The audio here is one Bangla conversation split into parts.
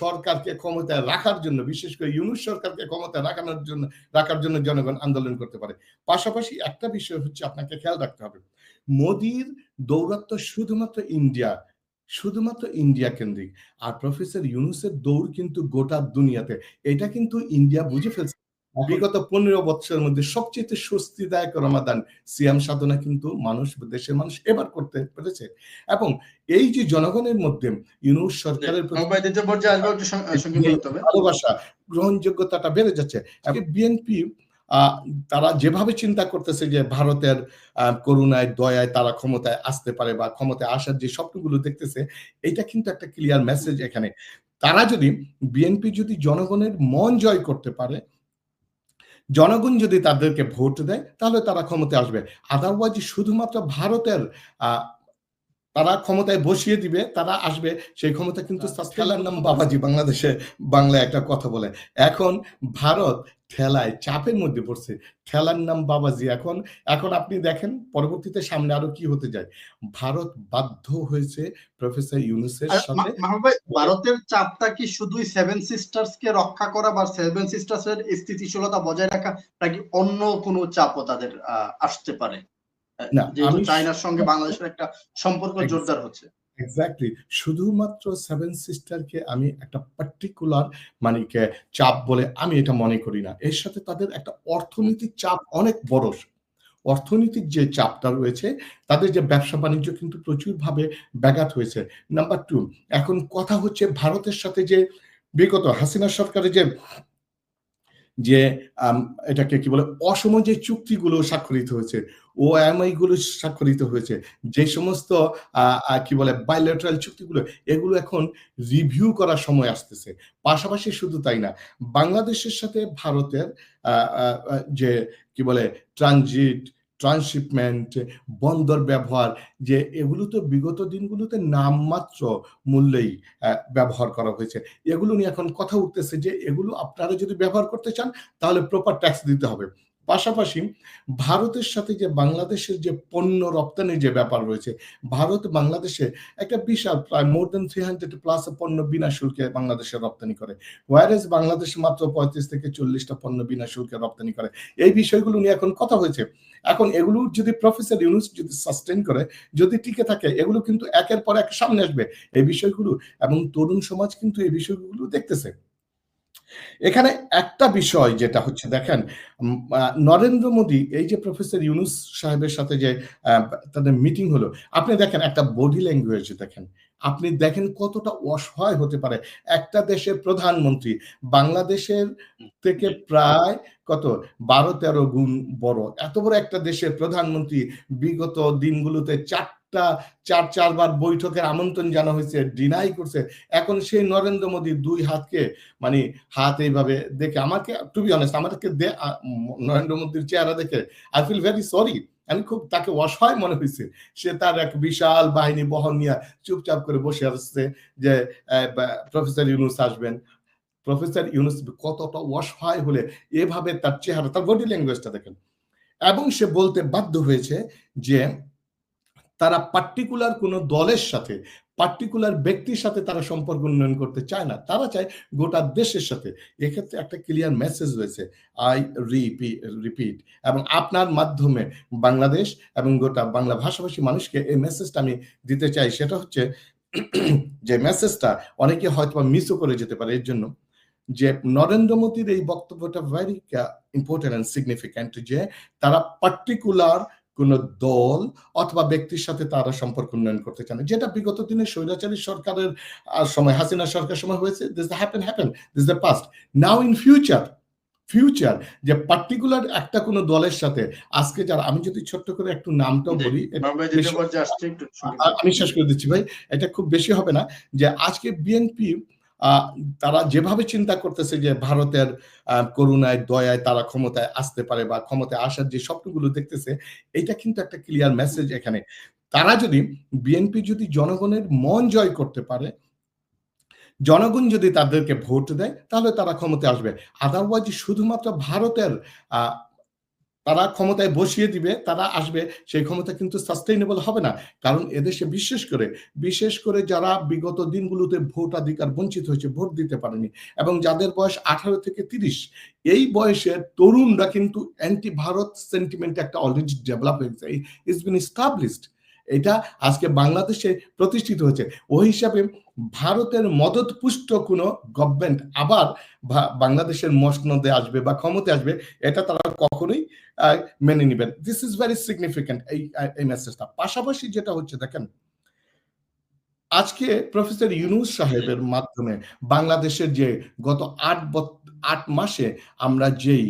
সরকারকে ক্ষমতায় রাখার জন্য, বিশেষ করে ইউনুস সরকারকে ক্ষমতায় রাখানোর জন্য, রাখার জন্য জনগণ আন্দোলন করতে পারে। পাশাপাশি একটা বিষয় হচ্ছে আপনাকে খেয়াল রাখতে হবে, মোদির দৌরাত্ম শুধুমাত্র ইন্ডিয়া শুধুমাত্র ইন্ডিয়া কেন্দ্রিক। আর প্রফেসর ইউনুসের দৌড় কিন্তু গোটা দুনিয়াতে। এটা কিন্তু ইন্ডিয়া বুঝে ফেলছে। বিগত পনেরো বছরের মধ্যে সবচেয়ে স্বস্তিদায়ক রমাদান সিয়াম সাধনা কিন্তু মানুষ দেশের মানুষ এবার করতে পেরেছে। এবং এই যে জনগণের মধ্যে ইউনুস সরকারের ভালোবাসা গ্রহণযোগ্যতাটা বেড়ে যাচ্ছে। বিএনপি তারা যেভাবে চিন্তা করতেছে যে ভারতের করুণায় দয়ায় তারা ক্ষমতায় আসতে পারে বা ক্ষমতায় আসার যে স্বপ্নগুলো দেখতেছে এটা কিন্তু একটা ক্লিয়ার মেসেজ এখানে। তারা যদি বিএনপি যদি জনগণের মন জয় করতে পারে জনগণ যদি তাদেরকে ভোট দেয় তাহলে তারা ক্ষমতায় আসবে। আদারওয়াইজ শুধুমাত্র ভারতের তারা ক্ষমতায় বসিয়ে দিবে তারা আসবে। সেই ক্ষমতা কিন্তু খেলার নাম বাবাজি বাংলাদেশে বাংলায় একটা কথা বলে। এখন ভারত ঠেলায় চাপের মধ্যে পড়ছে। ঠেলার নাম বাবাজি। এখন এখন আপনি দেখেন পরবর্তীতে সামনে আরও কি হতে যায়। ভারত বাধ্য হয়েছে প্রফেসর ইউনুসের সাথে ভারতের চাপটা কি শুধুই সেভেন সিস্টার্স কে রক্ষা করা বা সেভেন সিস্টার্স এর স্থিতিশীলতা বজায় রাখা নাকি অন্য কোনো চাপও তাদের আসতে পারে? যেহেতু চায়নার সঙ্গে বাংলাদেশের একটা সম্পর্ক জোরদার হচ্ছে। এক্স্যাক্টলি শুধুমাত্র সেভেন সিস্টারকে আমি একটা পার্টিকুলার মানে চাপ বলে আমি এটা মনে করি না। এর সাথে তাদের একটা অর্থনৈতিক চাপ অনেক বড়। অর্থনৈতিক যে চাপটা রয়েছে তাদের যে ব্যবসা বাণিজ্য কিন্তু প্রচুরভাবে ব্যাঘাত হয়েছে। নাম্বার টু এখন কথা হচ্ছে ভারতের সাথে যে বিগত হাসিনা সরকারের যে যে এটাকে কি বলে অসম যে চুক্তিগুলো স্বাক্ষরিত হয়েছে ও এমআই গুলো স্বাক্ষরিত হয়েছে। যে সমস্ত কি বলে বাইলেটারাল চুক্তিগুলো, এগুলো এখন রিভিউ করার সময় আসতেছে। পাশাপাশি শুধু তাই না, বাংলাদেশের সাথে ভারতের যে, কি বলে ট্রানজিট ট্রান্সশিপমেন্ট বন্দর ব্যবহার, যে, এগুলো তো বিগত দিনগুলোতে নামমাত্র মূল্যেই ব্যবহার করা হয়েছে। এগুলো নিয়ে এখন কথা উঠতেছে যে, এগুলো আপনারা যদি ব্যবহার করতে চান, তাহলে প্রপার ট্যাক্স দিতে হবে। পাশাপাশি ভারতের সাথে যে বাংলাদেশের যে পণ্য রপ্তানির যে ব্যাপার রয়েছে, ভারত বাংলাদেশে একটা বিশাল প্রায় more than three hundred plus পণ্য বিনা শুল্কে বাংলাদেশে রপ্তানি করে। ওয়ারেস বাংলাদেশ মাত্র পঁয়ত্রিশ থেকে চল্লিশটা পণ্য বিনা শুল্কে রপ্তানি করে। এই বিষয়গুলো নিয়ে এখন কথা হয়েছে। এখন এগুলো যদি প্রফেসর ইউনুস যদি সাস্টেন করে, যদি টিকে থাকে, এগুলো কিন্তু একের পর এক সামনে আসবে। এই বিষয়গুলো এবং তরুণ সমাজ কিন্তু এই বিষয়গুলো দেখতেছে। এখানে একটা বিষয় যেটা হচ্ছে, দেখেন নরেন্দ্র মোদী, এই যে প্রফেসর ইউনুস সাহেবের সাথে যে তাদের মিটিং হলো, আপনি দেখেন একটা বডি ল্যাঙ্গুয়েজ দেখেন, আপনি দেখেন কতটা অসহায় হতে পারে। একটা দেশের প্রধানমন্ত্রী, বাংলাদেশের থেকে প্রায় কত? বারো তেরো গুণ বড়। এত বড় একটা দেশের প্রধানমন্ত্রী বিগত দিনগুলোতে চার একটা চার, চারবার বৈঠকের আমন্ত্রণ জানা হয়েছে ডিনাই করছে। এখন সেই নরেন্দ্র মোদী দুই হাতকে মানে হাত এইভাবে দেখে আমাকে টু বি অনেস্ট আমাদেরকে নরেন্দ্র মোদীর চেহারা দেখে আই ফিল ভেরি সরি আমি খুব তাকে অসহায় মনে হয়েছে। সে তার এক বিশাল বাহিনী বহন নিয়ে চুপচাপ করে বসে আসছে যে প্রফেসর ইউনুস আসবেন। প্রফেসর ইউনুস কতটা অসহায় হলে এভাবে তার চেহারা, তার বডি ল্যাঙ্গুয়েজটা দেখেন। এবং সে বলতে বাধ্য হয়েছে যে তারা পার্টিকুলার কোনো দলের সাথে পার্টিকুলার ব্যক্তির সাথে তারা সম্পর্ক উন্নয়ন করতে চায় না। তারা চায় গোটা দেশের সাথে। এক্ষেত্রে একটা ক্লিয়ার মেসেজ রয়েছে। আই রিপি রিপিট এবং আপনার মাধ্যমে বাংলাদেশ এবং গোটা বাংলা ভাষাভাষী মানুষকে এই মেসেজটা আমি দিতে চাই। সেটা হচ্ছে যে মেসেজটা অনেকে হয়তো বা মিসও করে যেতে পারে। এর জন্য যে নরেন্দ্র মোদীর এই বক্তব্যটা ভেরি ইম্পর্টেন্ট অ্যান্ড সিগনিফিক্যান্ট যে তারা পার্টিকুলার কোন দল অথবা ব্যক্তির সাথে তারা সম্পর্ক উন্নয়ন করতে চান যেটা বিগত দিনে স্বৈরাচারী সরকারের সময় হাসিনা সরকার সময় হয়েছে this happen happen this the past now in future future যে পার্টিকুলার একটা কোনো দলের সাথে আজকে যারা আমি যদি ছোট্ট করে একটু নামটাও বলি আমি শেষ করে দিচ্ছি ভাই এটা খুব বেশি হবে না যে আজকে বিএনপি তারা যেভাবে চিন্তা করতেছে যে ভারতের করুণায়, দয়ায় তারা ক্ষমতায় আসতে পারে বা ক্ষমতায় আসার যে স্বপ্নগুলো দেখতেছে এটা কিন্তু একটা ক্লিয়ার মেসেজ এখানে। তারা যদি বিএনপি যদি জনগণের মন জয় করতে পারে, জনগণ যদি তাদেরকে ভোট দেয়, তাহলে তারা ক্ষমতায় আসবে। আদারওয়াইজ শুধুমাত্র ভারতের তারা ক্ষমতায় বসিয়ে দিবে, তারা আসবে, সেই ক্ষমতা কিন্তু সাস্টেইনেবল হবে না। কারণ এদেশে বিশেষ করে বিশেষ করে যারা বিগত দিনগুলোতে ভোটাধিকার বঞ্চিত হয়েছে, ভোট দিতে পারেনি এবং যাদের বয়স আঠারো থেকে তিরিশ, এই বয়সে তরুণরা কিন্তু অ্যান্টি ভারত সেন্টিমেন্ট একটা অলরেডি ডেভেলপ হয়েছে ইটস বিন স্টাবলিশড এটা আজকে বাংলাদেশে প্রতিষ্ঠিত হয়েছে। ওই হিসাবে ভারতের মদত পুষ্ট কোনো গভর্নমেন্ট আবার বাংলাদেশের মসনদে আসবে বা ক্ষমতা আসবে, এটা তারা কখনোই মেনে নেবেন। দিস ইজ ভেরি সিগনিফিক্যান্ট এই এই মেসেজটা পাশাপাশি যেটা হচ্ছে, দেখেন, আজকে প্রফেসর ইউনুস সাহেবের মাধ্যমে বাংলাদেশের যে গত আট আট মাসে আমরা যেই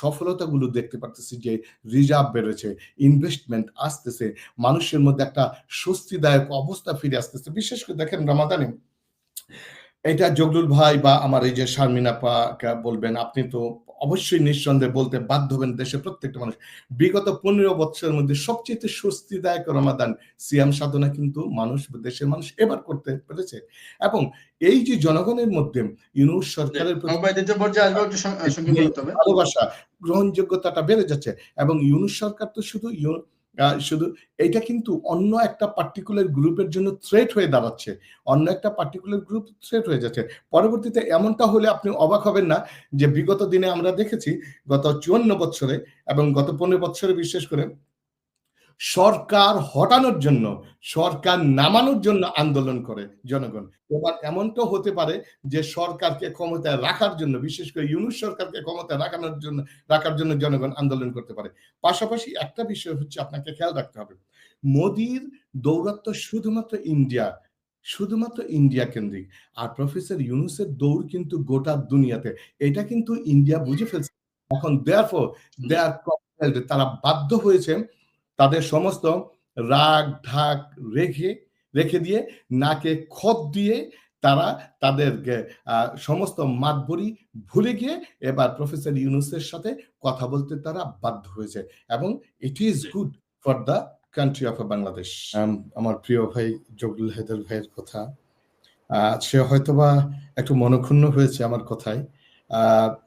সফলতাগুলো দেখতে পারতেছি যে রিজার্ভ বেড়েছে ইনভেস্টমেন্ট আসতেছে, মানুষের মধ্যে একটা স্বস্তিদায়ক অবস্থা ফিরে আসতেছে। বিশেষ করে দেখেন রামাদানি, এটা জগলুল ভাই বা আমার এই যে শারমিনাপা বলবেন, আপনি তো অবশ্যই নিঃসন্দেহে বলতে বাধ্য হবেন দেশের প্রত্যেকটা মানুষ। বিগত পনেরো বছরের মধ্যে সবচেয়ে স্বস্তিদায়ক রমাদান সিয়াম সাধনা কিন্তু মানুষ দেশের মানুষ এবার করতে পেরেছে। এবং এই যে জনগণের মধ্যে ইউনুস সরকারের ভালোবাসা গ্রহণযোগ্যতাটা বেড়ে যাচ্ছে। এবং ইউনুস সরকার তো শুধু শুধু এটা কিন্তু অন্য একটা পার্টিকুলার গ্রুপের জন্য থ্রেট হয়ে দাঁড়াচ্ছে। অন্য একটা পার্টিকুলার গ্রুপ থ্রেট হয়ে যাচ্ছে। পরবর্তীতে এমনটা হলে আপনি অবাক হবেন না যে বিগত দিনে আমরা দেখেছি গত চুয়ান্ন বছরে এবং গত পনেরো বছরে বিশেষ করে সরকার হটানোর জন্য, সরকার নামানোর জন্য আন্দোলন করে জনগণ। এবার এমনটা হতে পারে যে সরকারকে ক্ষমতায় রাখার জন্য, বিশেষ করে ইউনুস সরকারকে ক্ষমতায় রাখানোর জন্য, রাখার জন্য জনগণ আন্দোলন করতে পারে। পাশাপাশি একটা বিষয় হচ্ছে আপনাকে খেয়াল রাখতে হবে, মোদির দৌরাত্ম শুধুমাত্র ইন্ডিয়া শুধুমাত্র ইন্ডিয়া কেন্দ্রিক, আর প্রফেসর ইউনুসের দৌড় কিন্তু গোটা দুনিয়াতে। এটা কিন্তু ইন্ডিয়া বুঝে ফেলছে। এখন দেয়ার ফর দেয়ার তারা বাধ্য হয়েছে তাদের সমস্ত রাগ, ঢাক রেখে রেখে দিয়ে নাকে খত দিয়ে তারা তাদের সমস্ত মাতবরি ভুলে গিয়ে এবার প্রফেসর ইউনুসের সাথে কথা বলতে তারা বাধ্য হয়েছে এবং it is good for the country of Bangladesh আমার প্রিয় ভাই জগলুল হেদার ভাইয়ের কথা সে হয়তোবা একটু মনক্ষুণ্ণ হয়েছে আমার কথায়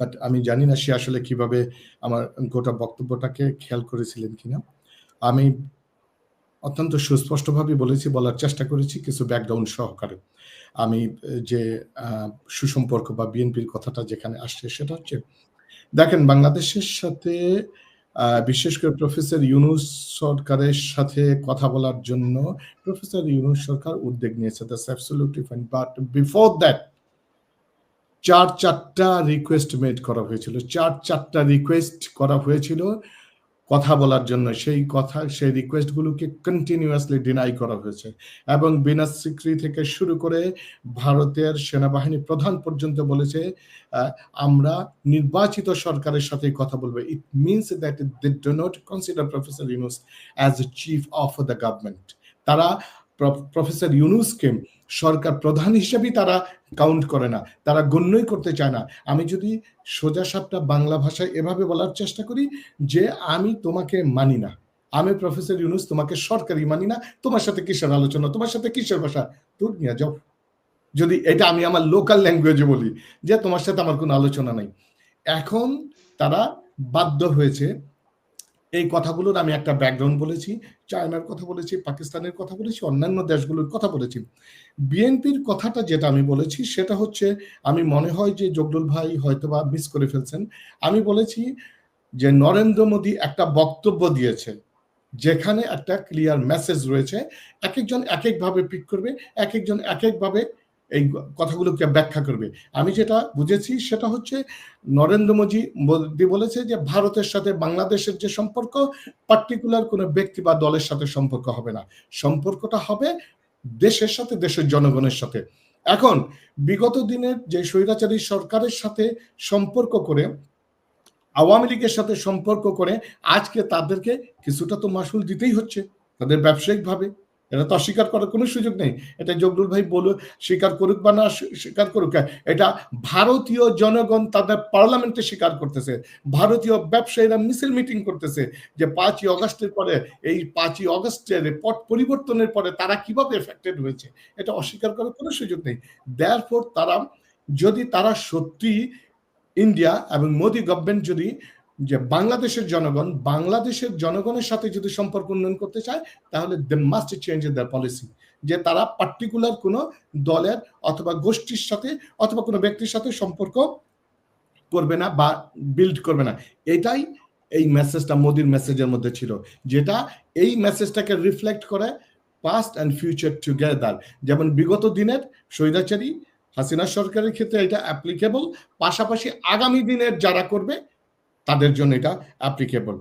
বাট আমি জানি না সে আসলে কীভাবে আমার গোটা বক্তব্যটাকে খেয়াল করেছিলেন কিনা। আমি অত্যন্ত সুস্পষ্টভাবে বলেছি, বলার চেষ্টা করেছি কিছু ব্যাকগ্রাউন্ড সহকারে। আমি যে সুসম্পর্ক বা বিএনপির কথাটা যেখানে আসছে সেটা হচ্ছে, দেখেন বাংলাদেশের সাথে বিশেষ করে প্রফেসর ইউনুস সরকারের সাথে কথা বলার জন্য প্রফেসর ইউনুস সরকার উদ্যোগ নিয়েছে। That's absolutely fine but before that চার চারটা রিকোয়েস্ট মেড করা হয়েছিল। চার চারটা রিকোয়েস্ট করা হয়েছিল কথা বলার জন্য সেই কথা, সেই রিকোয়েস্টগুলোকে কন্টিনিউয়াসলি ডিনাই করা হয়েছে। এবং বিনা সিক্রি থেকে শুরু করে ভারতের সেনাবাহিনী প্রধান পর্যন্ত বলেছে আমরা নির্বাচিত সরকারের সাথে কথা বলব। It means that they do not consider professor Yunus as chief of the government তারা প্রফেসর ইউনুসকে সরকার প্রধান হিসেবেই তারা কাউন্ট করে না, তারা গণ্যই করতে চায় না। আমি যদি সোজা সাপটা বাংলা ভাষায় এভাবে বলার চেষ্টা করি যে আমি তোমাকে মানি না, আমি প্রফেসর ইউনুস তোমাকে সরকারি মানি না, তোমার সাথে কিসের আলোচনা, তোমার সাথে কিসের ভাষা? তোর নিয়ে যাও। যদি এটা আমি আমার লোকাল ল্যাঙ্গুয়েজে বলি যে তোমার সাথে আমার কোনো আলোচনা নাই। এখন তারা বাধ্য হয়েছে এই কথাগুলোর আমি একটা ব্যাকগ্রাউন্ড বলেছি চায়নার কথা বলেছি পাকিস্তানের কথা বলেছি, অন্যান্য দেশগুলোর কথা বলেছি। বিএনপির কথাটা যেটা আমি বলেছি, সেটা হচ্ছে আমি মনে হয় যে জগদুল ভাই হয়তো বা মিস করে ফেলছেন। আমি বলেছি যে নরেন্দ্র মোদী একটা বক্তব্য দিয়েছে, যেখানে একটা ক্লিয়ার মেসেজ রয়েছে এক একজন এক একভাবে পিক করবে এক একজন এক একভাবে এই কথাগুলোকে ব্যাখ্যা করবে? আমি যেটা বুঝেছি সেটা হচ্ছে নরেন্দ্র মোদী মোদী বলেছে যে ভারতের সাথে বাংলাদেশের যে সম্পর্ক পার্টিকুলার কোনো ব্যক্তি বা দলের সাথে সম্পর্ক হবে না। সম্পর্কটা হবে দেশের সাথে, দেশের জনগণের সাথে। এখন বিগত দিনের যে স্বৈরাচারী সরকারের সাথে সম্পর্ক করে, আওয়ামী লীগের সাথে সম্পর্ক করে, আজকে তাদেরকে কিছুটা তো মাসুল দিতেই হচ্ছে, তাদের ব্যবসায়িকভাবে। এটা তো অস্বীকার করার কোনো সুযোগ নেই। এটা জগদুল ভাই বলো স্বীকার করুক বা না স্বীকার করুক এটা ভারতীয় জনগণ তাদের পার্লামেন্টে স্বীকার করতেছে। ভারতীয় ব্যবসায়ীরা মিছিল মিটিং করতেছে যে পাঁচই অগস্টের পরে, এই পাঁচই অগস্টের পট পরিবর্তনের পরে তারা কীভাবে এফেক্টেড হয়েছে, এটা অস্বীকার করার কোনো সুযোগ নেই। দেয়ার তারা, যদি তারা সত্যি ইন্ডিয়া এবং মোদী গভর্নমেন্ট যদি যে বাংলাদেশের জনগণ, বাংলাদেশের জনগণের সাথে যদি সম্পর্ক উন্নয়ন করতে চায়, তাহলে they must change the policy যে তারা পার্টিকুলার কোনো দলের অথবা গোষ্ঠীর সাথে অথবা কোনো ব্যক্তির সাথে সম্পর্ক করবে না বা বিল্ড করবে না। এটাই এই মেসেজটা মোদির মেসেজের মধ্যে ছিল। যেটা এই মেসেজটাকে রিফ্লেক্ট করে পাস্ট অ্যান্ড ফিউচার টুগেদার যেমন বিগত দিনের স্বৈরাচারী হাসিনা সরকারের ক্ষেত্রে এটা অ্যাপ্লিকেবল পাশাপাশি আগামী দিনের যারা করবে তাদের জন্য এটা অ্যাপ্লিকেবল